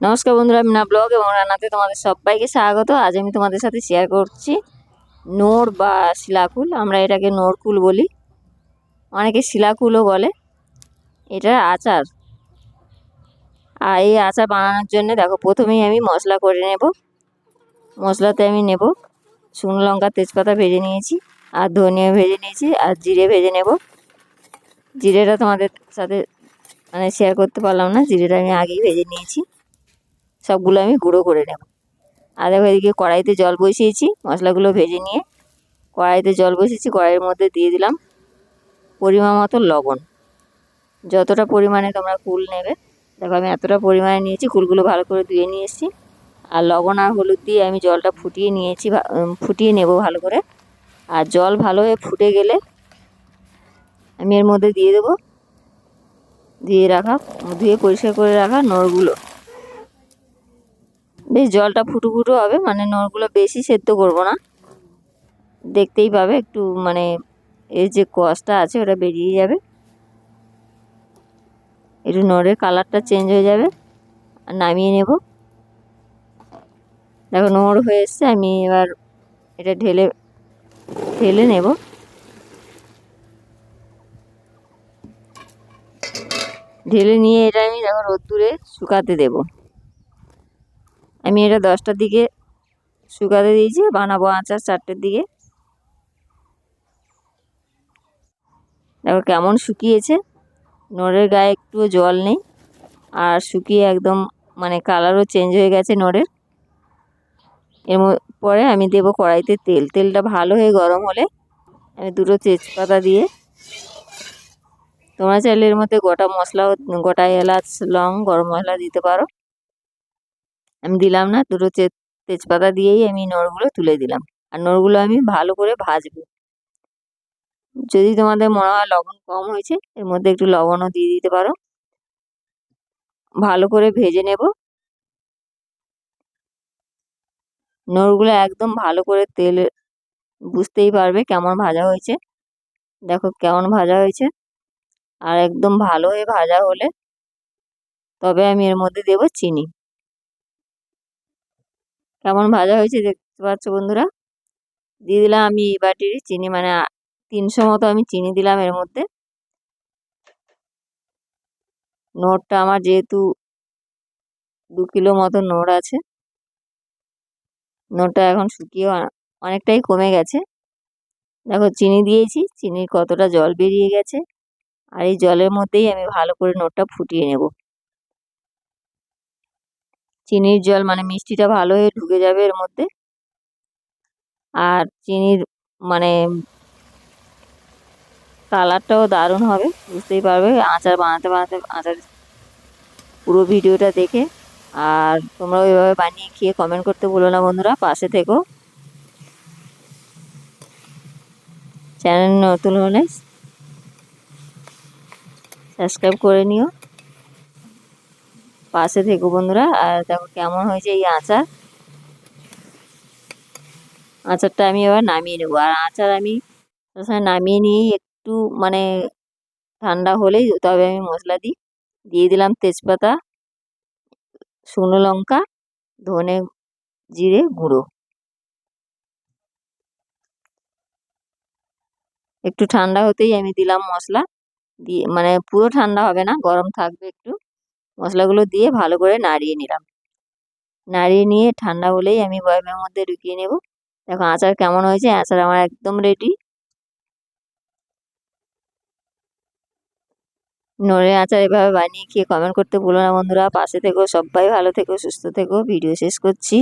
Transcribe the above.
নমস্কার বন্ধুরা মিনা ব্লগ এবং রান্নাতে তোমাদের সবাইকে স্বাগত। আজ আমি তোমাদের সাথে শেয়ার করছি নোর বা শিলাকুল। আমরা এটাকে নোরকুল বলি। অনেকে শিলাকুলও বলে। এটা আচার। আর এই আচার বানানোর জন্য দেখো, প্রথমেই আমি মশলা করে নেব। মশলাতে আমি নেব শুকনো লঙ্কা, তেজপাতা ভেজে নিয়েছি, আর ধনিয়া ভেজে নিয়েছি, আর জিরে ভেজে নেব। জিরেটা তোমাদের সাথে মানে শেয়ার করতে পারলাম না, জিরেটা আমি আগেই ভেজে নিয়েছি। সবগুলো আমি গুঁড়ো করে নেব। আর দেখো এদিকে কড়াইতে জল বসিয়েছি, মশলাগুলো ভেজে নিয়ে কড়াইতে জল বসিয়েছি, কড়াইয়ের মধ্যে দিয়ে দিলাম পরিমাণ মতো লবণ। যতটা পরিমাণে তোমরা কুল নেবে, দেখো আমি এতটা পরিমাণে নিয়েছি, কুলগুলো ভালো করে ধুয়ে নিয়ে এসেছি। আর লবণ আর হলুদ দিয়ে আমি জলটা ফুটিয়ে নিয়েছি ফুটিয়ে নেব ভালো করে। আর জল ভালো হয়ে ফুটে গেলে আমি এর মধ্যে দিয়ে দেবো, দিয়ে রাখা, ধুয়ে পরিষ্কার করে রাখা নোড়গুলো বেশ জলটা ফুটু ফুটু হবে মানে নোড়গুলো বেশি সেদ্ধ করব না। দেখতেই পাবে একটু মানে এর যে কষটা আছে ওটা বেরিয়ে যাবে। একটু নোড়ের কালারটা চেঞ্জ হয়ে যাবে, আর নামিয়ে নেব। দেখো নোড় হয়ে এসছে, আমি এবার এটা ঢেলে ঢেলে নেব। ঢেলে নিয়ে এটা আমি দেখো রোদ্দুরে শুকাতে দেবো। আমি এটা দশটার দিকে শুকাতে দিয়েছি, বানাবো আচার চারটের দিকে। দেখো কেমন শুকিয়েছে। নোড়ের গায়ে একটুও জল নেই। আর শুকিয়ে একদম মানে কালারও চেঞ্জ হয়ে গেছে নোড়ের। এর পরে আমি দেবো কড়াইতে তেল। তেলটা ভালো হয়ে গরম হলে আমি দুটো তেজপাতা দিয়ে, তোমরা চাইলে এর মধ্যে গোটা মশলাও গোটা এলাচ, লং, গরম মশলা দিতে পারো। আমি দিলাম না, দুটো তেজপাতা দিয়েই আমি নড়গুলো তুলে দিলাম। আর নড়গুলো আমি ভালো করে ভাজবো। যদি তোমাদের মনে হয় লবণ কম হয়েছে, এর মধ্যে একটু লবণও দিয়ে দিতে পারো। ভালো করে ভেজে নেব। নড়গুলো একদম ভালো করে তেল, বুঝতেই পারবে কেমন ভাজা হয়েছে। দেখো কেমন ভাজা হয়েছে। আর একদম ভালো হয়ে ভাজা হলে তবে আমি এর মধ্যে দেব চিনি। কেমন ভাজা হয়েছে দেখতে পাচ্ছ বন্ধুরা? দিয়ে দিলাম আমি বাটির চিনি মানে তিনশো মতো আমি চিনি দিলাম এর মধ্যে। নোটটা আমার যেহেতু দু কিলো মতো নোট আছে নোটটা এখন শুকিয়ে অনেকটাই কমে গেছে। দেখো চিনি দিয়েছি, চিনির কতটা জল বেরিয়ে গেছে। আর এই জলের মধ্যেই আমি ভালো করে নোটটা ফুটিয়ে নেব। চিনির জল মানে মিষ্টিটা ভালো হয়ে ঢুকে যাবে এর মধ্যে। আর চিনির মানে কালারটাও দারুণ হবে, বুঝতেই পারবে। আচার বানাতে বানাতে, আচার পুরো ভিডিওটা দেখে। আর তোমরা ওইভাবে বানিয়ে খেয়ে কমেন্ট করতে ভুলো না বন্ধুরা, পাশে থেকো। চ্যানেল নতুন হলে সাবস্ক্রাইব করে নিও। পাশে থেকো বন্ধুরা। আর দেখো কেমন হয়েছে এই আচার। আচারটা আমি এবার নামিয়ে নেব। আর আচার আমি নামিয়ে নিয়ে একটু মানে ঠান্ডা হলেই তবে আমি মশলা দিই। দিয়ে দিলাম তেজপাতা, শুকনো লঙ্কা, ধনে জিরে গুঁড়ো। একটু ঠান্ডা হতেই আমি দিলাম মশলা। দিয়ে মানে পুরো ঠান্ডা হবে না, গরম থাকবে একটু। মশলাগুলো দিয়ে ভালো করে নাড়িয়ে নিলাম। নাড়িয়ে নিয়ে ঠান্ডা হলেই আমি বয়ামের মধ্যে ঢুকিয়ে নেব। দেখো আচার কেমন হয়েছে? আচার আমার একদম রেডি নড়ে আচার এভাবে বানিয়ে খেয়ে কমেন্ট করতে ভুলো না বন্ধুরা। পাশে থেকো, সবাই ভালো থেকো, সুস্থ থেকো। ভিডিও শেষ করছি।